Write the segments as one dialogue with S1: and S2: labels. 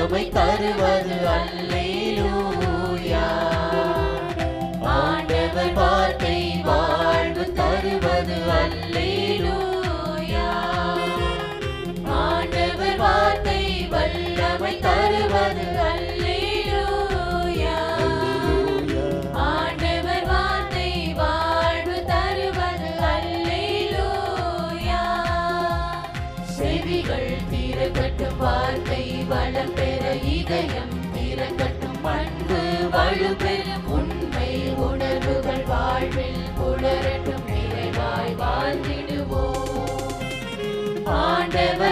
S1: வல்லமை தருவது அல்லேலூயா. ஆண்டவர் வார்த்தை வாழ்வு தருவது அல்லேலூயா. ஆண்டவர் வார்த்தை வல்லமை தருவது அல்லேலூயா. ஆண்டவர் வார்த்தை வாழ்வு தருவது அல்லேலூயா. செவிகள் தீரப்பட்டு வார்த்தை வளம்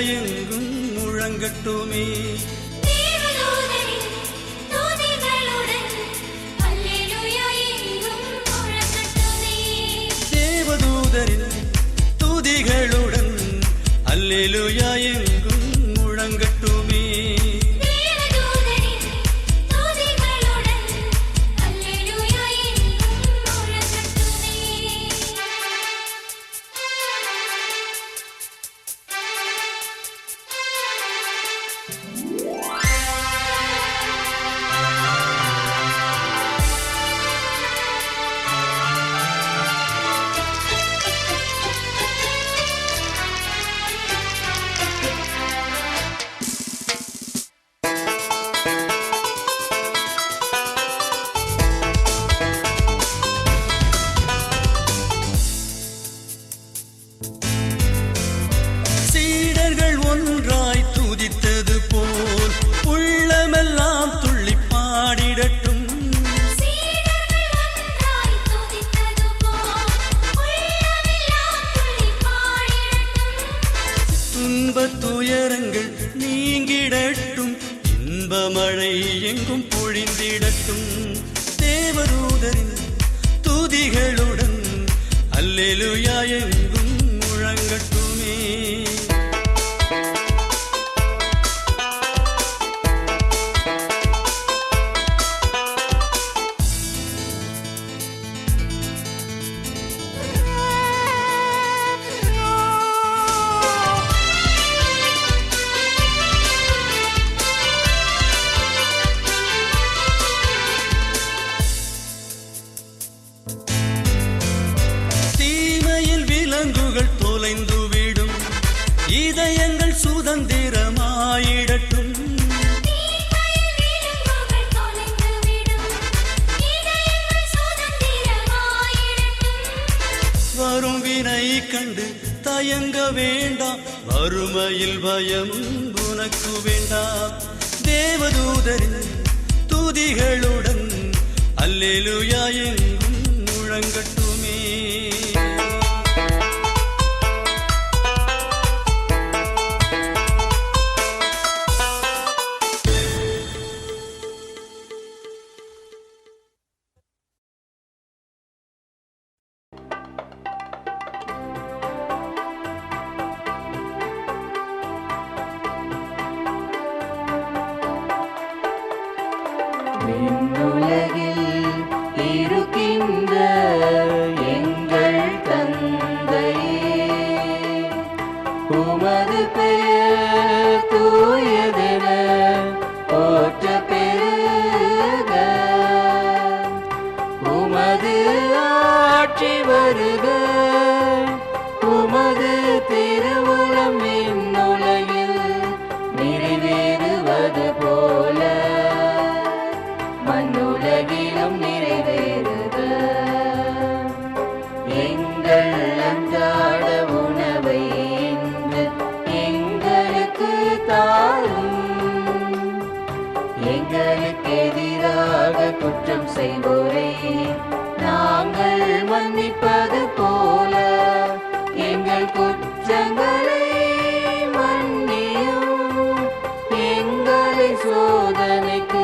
S2: எங்கும் முழங்கட்டுமே.
S1: தேவதூதரின் தூதிகளுடன் அல்லேலூயா
S2: மழை எங்கும் பொழிந்திடட்டும். தேவதூதரின் துதிகளுடன் அல்லேலுயா எங்கும் தயங்க வேண்டாம். வறுமையில் பயம் உனக்கு வேண்டாம். தேவதூதரின் துதிகளுடன் அல்லேலுயா எங்கும்
S1: முழங்கட்டும்.
S3: எங்கள் அன்றாட உணவை இன்று எங்களுக்கு தாரும். எங்களுக்கு எதிராக குற்றம் செய்வோரை நாங்கள் மன்னிப்பது போல. எங்கள் குற்றங்களை மன்னியும் எங்களை சோதனைக்கு